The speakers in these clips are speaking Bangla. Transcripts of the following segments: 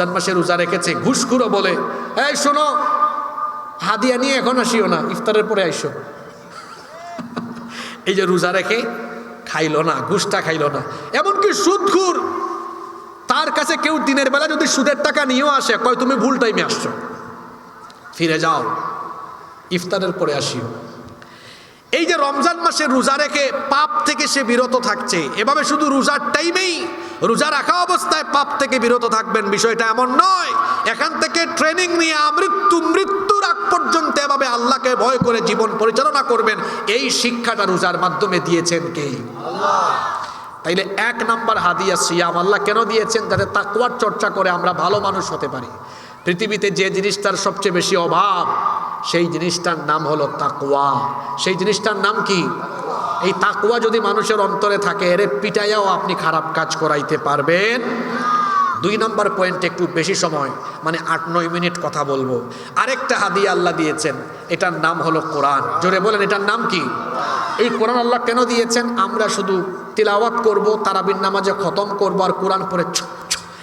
রমজান মাসে রোজা রেখেছে, ঘুষখুরো বলে। এই শোনো, হাদিয়া নিয়ে এখন আসিও না, ইফতারের পরে আইসো। এই যে রোজা রেখে খাইলো না, ঘুষটা খাইলো না, এমনকি সুদখুর, তার কাছে কেউ দিনের বেলা যদি সুদের টাকা নিয়েও আসে, কয় তুমি ভুল টাইমে আসছো। ফিরে যাও, ইফতারের পরে আসিও। এই যে রমজান মাসে রোজা রেখে পাপ থেকে সে বিরত থাকছে, এভাবে শুধু রোজার টাইমেই রোজা রাখা অবস্থায় পাপ থেকে বিরত থাকবেন, বিষয়টা এমন নয়। এখান থেকে ট্রেনিং নিয়ে আমৃত্যু, মৃত্যুর আগ পর্যন্ত এভাবে আল্লাহকে ভয় করে জীবন পরিচালনা করবেন, এই শিক্ষাটা রোজার মাধ্যমে দিয়েছেন কে? তাইলে এক নাম্বার হাদিয়া সিয়াম, আল্লাহ কেন দিয়েছেন? যাতে তাকুয়ার চর্চা করে আমরা ভালো মানুষ হতে পারি। পৃথিবীতে যে জিনিসটার সবচেয়ে বেশি অভাব সেই জিনিসটার নাম হলো তাকুয়া সেই জিনিসটার নাম কি? এই তাকুয়া যদি মানুষের অন্তরে থাকে, এরে পিটাইয়াও আপনি খারাপ কাজ করাইতে পারবেন। দুই নম্বর পয়েন্ট একটু বেশি সময় মানে আট নয় মিনিট কথা বলব। আরেকটা হাদিয়া আল্লাহ দিয়েছেন, এটার নাম হলো কোরআন। জোরে বলেন, এটার নাম কি? এই কোরআন আল্লাহ কেন দিয়েছেন? আমরা শুধু তিলাওয়াত করব, তারাবির নামাজে খতম করব আর কোরআন পরে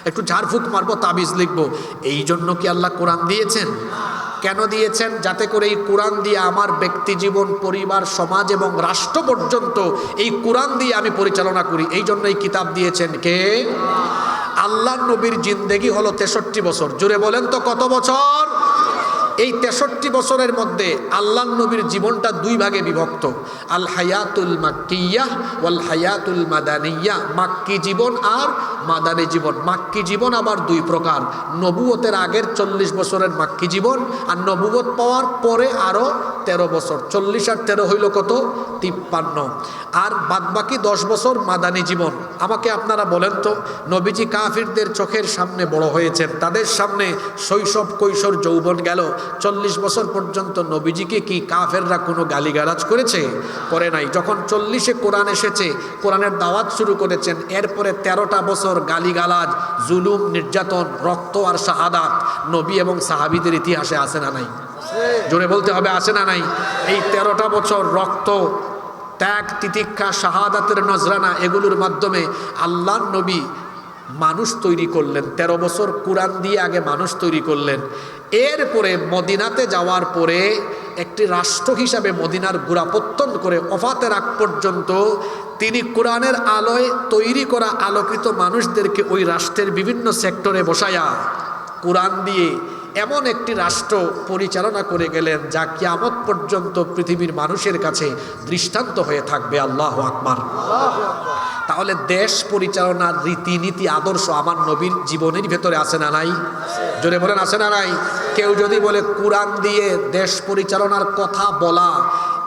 একটু ঝাড়ফুঁক মারবো, তাবিজ লিখব। এই জন্য কি আল্লাহ কোরআন দিয়েছেন? কেন দিয়েছেন? যাতে করে এই কোরআন দিয়ে আমার ব্যক্তি জীবন, পরিবার, সমাজ এবং রাষ্ট্র পর্যন্ত এই কোরআন দিয়ে আমি পরিচালনা করি। এই জন্য এই কিতাব দিয়েছেন কে? আল্লাহ নবীর জিন্দেগি হলো তেষট্টি বছর। জুড়ে বলেন তো, কত বছর? এই তেষট্টি বছরের মধ্যে আল্লাহ নবীর জীবনটা দুই ভাগে বিভক্ত। আল হায়াতুল মাক্কিয়া ওয়াল হায়াতুল মাদানিয়া। মাক্কি জীবন আর মাদানি জীবন। মাক্কি জীবন আবার দুই প্রকার। নবুয়তের আগের চল্লিশ বছরের মাক্কি জীবন আর নবুয়ত পাওয়ার পরে আরও তেরো বছর। চল্লিশ আর তেরো হইল কত? তিপ্পান্ন। আর বাদবাকি দশ বছর মাদানী জীবন। আমাকে আপনারা বলেন তো, নবীজি কাফিরদের চোখের সামনে বড় হয়েছেন। তাদের সামনে শৈশব কৈশোর যৌবন গেল। চল্লিশ বছর পর্যন্ত নবীজিকে কি কাফেররা কোনো গালিগালাজ করেছে? করে নাই। যখন চল্লিশে কোরআন এসেছে, কোরআনের দাওয়াত শুরু করেছেন, এরপরে তেরোটা বছর গালিগালাজ, জুলুম, নির্যাতন, রক্ত আর শাহাদাত নবী এবং সাহাবিদের ইতিহাসে আছে না নাই। জোরে বলতে হবে, আছে না নাই? এই তেরোটা বছর রক্ত, ত্যাগ, তিতিক্ষা, শাহাদাতের নজরানা, এগুলোর মাধ্যমে আল্লাহ নবী মানুষ তৈরি করলেন। ১৩ বছর কোরআন দিয়ে আগে মানুষ তৈরি করলেন। এরপরে মদিনাতে যাওয়ার পরে একটি রাষ্ট্র হিসাবে মদিনার গোড়াপত্তন করে অফাতের আগ পর্যন্ত তিনি কোরআনের আলোয় তৈরি করা আলোকিত মানুষদেরকে ওই রাষ্ট্রের বিভিন্ন সেক্টরে বসায়া কোরআন দিয়ে এমন একটি রাষ্ট্র পরিচালনা করে গেলেন যা কিয়ামত পর্যন্ত পৃথিবীর মানুষের কাছে দৃষ্টান্ত হয়ে থাকবে। আল্লাহ আকবার। তাহলে দেশ পরিচালনার রীতিনীতি, আদর্শ আমার নবীর জীবনের ভেতরে আছে না নাই? জোরে বলেন, আছে না নাই? কেউ যদি বলে কোরআন দিয়ে দেশ পরিচালনার কথা বলা,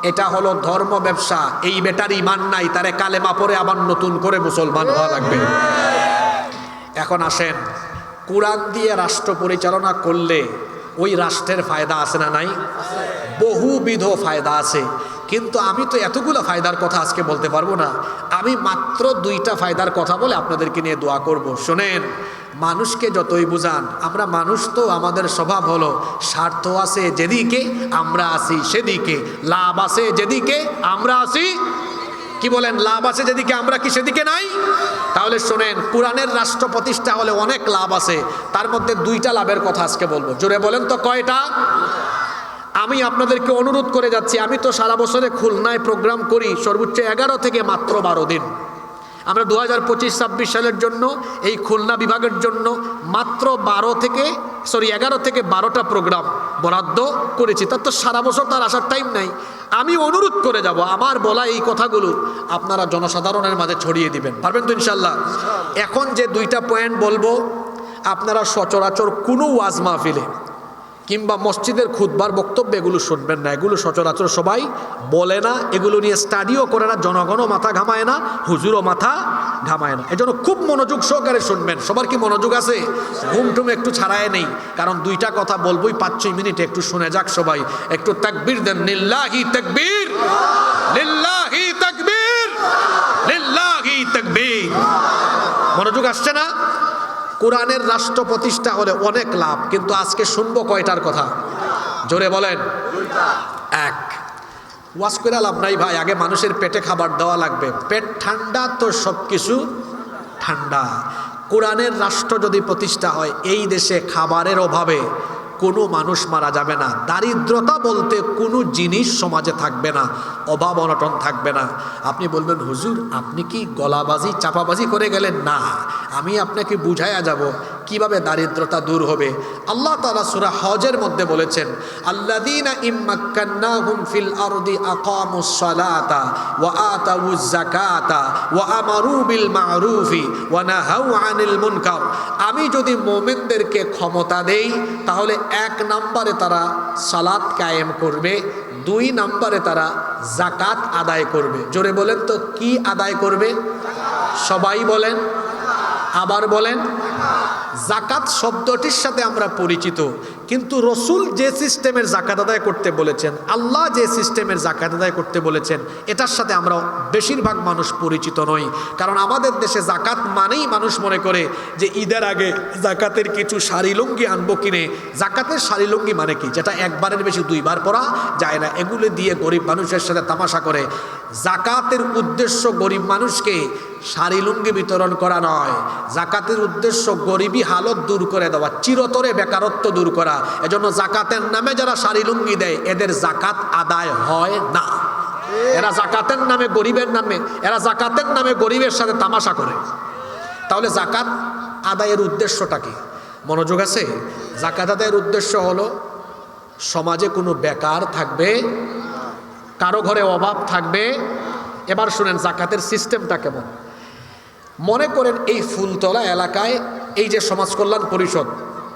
এটা হলো ধর্ম ব্যবসা, এই বেটার ইমান নাই, তারে কালেমা পরে আবার নতুন করে মুসলমান হওয়া লাগবে। এখন আসেন কোরআন দিয়ে রাষ্ট্র পরিচালনা করলে ওই রাষ্ট্রের ফায়দা আছে না নাই? বহুবিধ ফায়দা আছে। কিন্তু আমি তো এতগুলো ফায়দার কথা আজকে বলতে পারব না। আমি মাত্র দুইটা ফায়দার কথা বলে আপনাদেরকে নিয়ে দোয়া করব। শোনেন, মানুষকে যতই বুঝান, আমরা মানুষ তো আমাদের স্বভাব হলো, স্বার্থ আছে যেদিকে আমরা আসি সেদিকে, লাভ আছে যেদিকে আমরা আসি কি বলেন, লাভ আছে যেদিকে আমরা কি সেদিকে নাই? তাহলে শোনেন কোরআনের রাষ্ট্র প্রতিষ্ঠা হলে অনেক লাভ আছে, তার মধ্যে দুইটা লাভের কথা আজকে বলব। জোরে বলেন তো কয়টা? আমি আপনাদেরকে অনুরোধ করে যাচ্ছি, আমি তো সারা বছরে খুলনায় প্রোগ্রাম করি, সর্বোচ্চ এগারো থেকে মাত্র বারো দিন। আমরা দু হাজার পঁচিশ ছাব্বিশ সালের জন্য এই খুলনা বিভাগের জন্য মাত্র বারো থেকে সরি এগারো থেকে বারোটা প্রোগ্রাম বরাদ্দ করেছি। তার তো সারা বছর তার আসার টাইম নাই। আমি অনুরোধ করে যাব আমার বলা এই কথাগুলো আপনারা জনসাধারণের মাঝে ছড়িয়ে দিবেন। পারবেন তো ইনশাল্লাহ এখন যে দুইটা পয়েন্ট বলব আপনারা সচরাচর কোনো ওয়াজ মাহফিলে কিংবা মসজিদের খুদবার বক্তব্য এগুলো শুনবেন না। এগুলো সচরাচর সবাই বলে না। এগুলো নিয়ে স্টাডিও করে না। জনগণও মাথা ঘামায় না। হুজুরও মাথা ঘামায় না। এজন্য খুব মনোযোগ সহকারে শুনবেন। সবার কি মনোযোগ আছে? ঘুম টুম একটু ছাড়ায় নেই। কারণ দুইটা কথা বলবোই পাঁচ ছয় মিনিট। একটু শুনে যাক সবাই। একটু তাকবীর দেন। লিল্লাহি তাকবীর। লিল্লাহি তাকবীর। লিল্লাহি তাকবীর। মনোযোগ আসছে না? কোরআনের রাষ্ট্র প্রতিষ্ঠা হলে অনেক লাভ, কিন্তু আজকে শুনব কয়টার কথা? জোরে বলেন। এক ওয়াশ করে লাভ নাই ভাই, আগে মানুষের পেটে খাবার দেওয়া লাগবে। পেট ঠান্ডা তো সব কিছু ঠান্ডা। কোরআনের রাষ্ট্র যদি প্রতিষ্ঠা হয়, এই দেশে খাবারের অভাবে কোনো মানুষ মারা যাবে না। দারিদ্রতা বলতে কোনো জিনিস সমাজে থাকবে না। অভাব অনটন থাকবে না। আপনি বলবেন, হুজুর, আপনি কি গলাবাজি, চাপাবাজি করে গেলেন? না। আমি আপনাকে বুঝাইয়া যাব কীভাবে দারিদ্রতা দূর হবে? আল্লাহ তালা সুরা হজের মধ্যে বলেছেন আল্লাদিনা ইম্মাক্কান্নাহুম ফিল আরদি আকামুস সালাতা ওয়া আতাউজ যাকাতা ওয়া আমারু বিল মারুফি ওয়া নাহাউ আনিল মুনকার। আমি যদি মোমেনদেরকে ক্ষমতা দেই, তাহলে এক নম্বরে তারা সালাত কায়েম করবে, দুই নম্বরে তারা জাকাত আদায় করবে। জোরে বলেন তো, কি আদায় করবে? সবাই বলেন, আবার বলেন জাকাত শব্দটির সাথে আমরা পরিচিত। কিন্তু রসুল যে সিস্টেমের জাকাত আদায় করতে বলেছেন, আল্লাহ যে সিস্টেমের জাকাত আদায় করতে বলেছেন, এটার সাথে আমরা বেশিরভাগ মানুষ পরিচিত নই। কারণ আমাদের দেশে জাকাত মানেই মানুষ মনে করে যে ঈদের আগে জাকাতের কিছু শাড়িলুঙ্গি আনব কিনে। জাকাতের শাড়িলুঙ্গি মানে কি? যেটা একবারের বেশি দুইবার পরা যায় না। এগুলো দিয়ে গরিব মানুষের সাথে তামাশা করে। জাকাতের উদ্দেশ্য গরিব মানুষকে শাড়ি লুঙ্গি বিতরণ করা নয়। জাকাতের উদ্দেশ্য গরিবী হালত দূর করে দেওয়া, চিরতরে বেকারত্ব দূর করা। এজন্য জাকাতের নামে যারা শাড়ি লুঙ্গি দেয়, এদের জাকাত আদায় হয় না। এরা জাকাতের নামে গরিবের নামে, এরা জাকাতের নামে গরিবের সাথে তামাশা করে। তাহলে জাকাত আদায়ের উদ্দেশ্যটা কি? মনোযোগ আছে? জাকাত আদায়ের উদ্দেশ্য হলো, সমাজে কোনো বেকার থাকবে, কারও ঘরে অভাব থাকবে। এবার শুনেন, জাকাতের সিস্টেমটা কেমন? মনে করেন এই ফুলতলা এলাকায় এই যে সমাজ কল্যাণ পরিষদ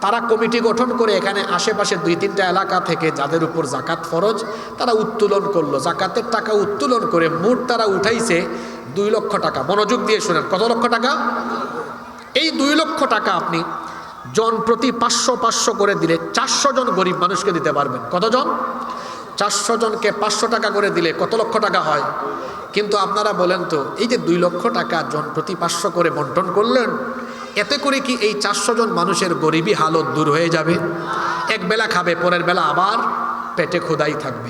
তারা কমিটি গঠন করে এখানে আশেপাশে দুই তিনটা এলাকা থেকে যাদের উপর জাকাত ফরজ, তারা উত্তোলন করল। জাকাতের টাকা উত্তোলন করে মোট তারা উঠাইছে দুই লক্ষ টাকা। মনোযোগ দিয়ে শুনেন, কত লক্ষ টাকা? এই দুই লক্ষ টাকা আপনি জন প্রতি পাঁচশো পাঁচশো করে দিলে চারশো জন গরিব মানুষকে দিতে পারবেন। কতজন? চারশো জনকে পাঁচশো টাকা করে দিলে কত লক্ষ টাকা হয়? কিন্তু আপনারা বলেন তো, এই যে দুই লক্ষ টাকা জন প্রতি পাঁচশো করে বন্টন করলেন এতে করে কি এই চারশো জন মানুষের গরিবী হালত দূর হয়ে যাবে? এক বেলা খাবে, পরের বেলা আবার পেটে খোদাই থাকবে।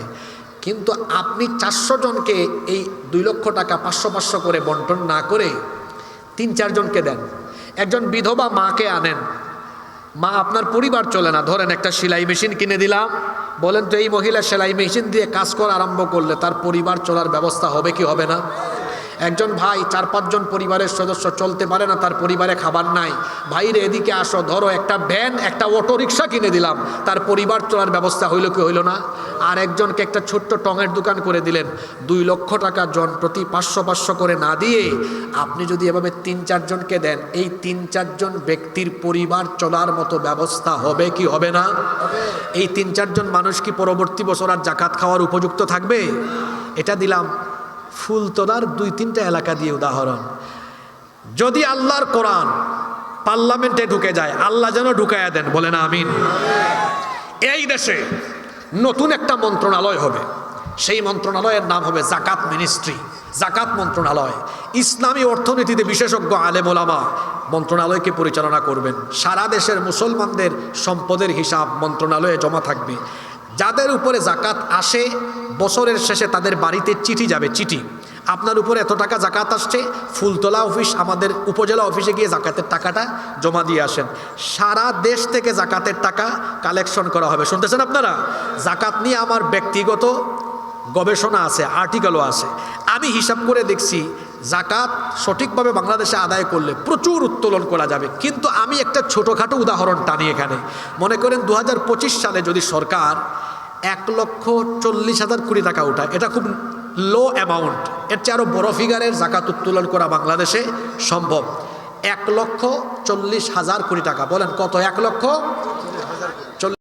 কিন্তু আপনি চারশো জনকে এই দুই লক্ষ টাকা পাঁচশো পাঁচশো করে বন্টন না করে তিন চারজনকে দেন। একজন বিধবা মাকে আনেন। মা, আপনার পরিবার চলে না। ধরেন একটা সেলাই মেশিন কিনে দিলাম। বলেন তো, এই মহিলা সেলাই মেশিন দিয়ে কাজ করা আরম্ভ করলে তার পরিবার চলার ব্যবস্থা হবে কি হবে না? একজন ভাই, চার, পাঁচজন পরিবারের সদস্য চলতে পারে না, তার পরিবারে খাবার নাই। ভাইরে, এদিকে আসো, ধরো একটা ভ্যান, একটা অটো রিক্সা কিনে দিলাম। তার পরিবার চলার ব্যবস্থা হইল কি হইল না? আর একজনকে একটা ছোট্ট টঙের দোকান করে দিলেন। দুই লক্ষ টাকা জন প্রতি পাঁচশো পাঁচশো করে না দিয়ে আপনি যদি এভাবে তিন, চারজনকে দেন, এই তিন, চারজন ব্যক্তির পরিবার চলার মতো ব্যবস্থা হবে কি হবে না? এই তিন, চারজন মানুষ কি পরবর্তী বছর আর জাকাত খাওয়ার উপযুক্ত থাকবে? এটা দিলাম। ফুলতলার দুই তিনটা এলাকা দিয়ে উদাহরণ। যদি আল্লাহর কোরআন পার্লামেন্টে ঢুকে যায়, আল্লাহ যেন ঢুকাইয়া দেন বলে না আমিন। এই দেশে নতুন একটা মন্ত্রণালয় হবে। সেই মন্ত্রণালয়ের নাম হবে জাকাত মিনিস্ট্রি, জাকাত মন্ত্রণালয়। ইসলামী অর্থনীতিতে বিশেষজ্ঞ, আলেম ওলামা মন্ত্রণালয়কে পরিচালনা করবেন। সারা দেশের মুসলমানদের সম্পদের হিসাব মন্ত্রণালয়ে জমা থাকবে। যাদের উপরে জাকাত আসে, বছরের শেষে তাদের বাড়িতে চিঠি যাবে, চিঠি। আপনার উপরে এত টাকা জাকাত আসছে, ফুলতলা অফিস, আমাদের উপজেলা অফিসে গিয়ে জাকাতের টাকাটা জমা দিয়ে আসেন। সারা দেশ থেকে জাকাতের টাকা কালেকশন করা হবে। শুনতেছেন আপনারা? জাকাত নিয়ে আমার ব্যক্তিগত গবেষণা আছে, আর্টিকেলও আছে। আমি হিসাব করে দেখছি জাকাত সঠিকভাবে বাংলাদেশে আদায় করলে প্রচুর উত্তোলন করা যাবে। কিন্তু আমি একটা ছোটোখাটো উদাহরণ টানি এখানে। মনে করেন দু হাজার পঁচিশ সালে যদি সরকার এক লক্ষ চল্লিশ হাজার কোটি টাকা উঠায়, এটা খুব লো অ্যামাউন্ট এর চেয়ে আরও বড় ফিগারের জাকাত উত্তোলন করা বাংলাদেশে সম্ভব। এক লক্ষ চল্লিশ হাজার কোটি টাকা, বলেন কত? এক লক্ষ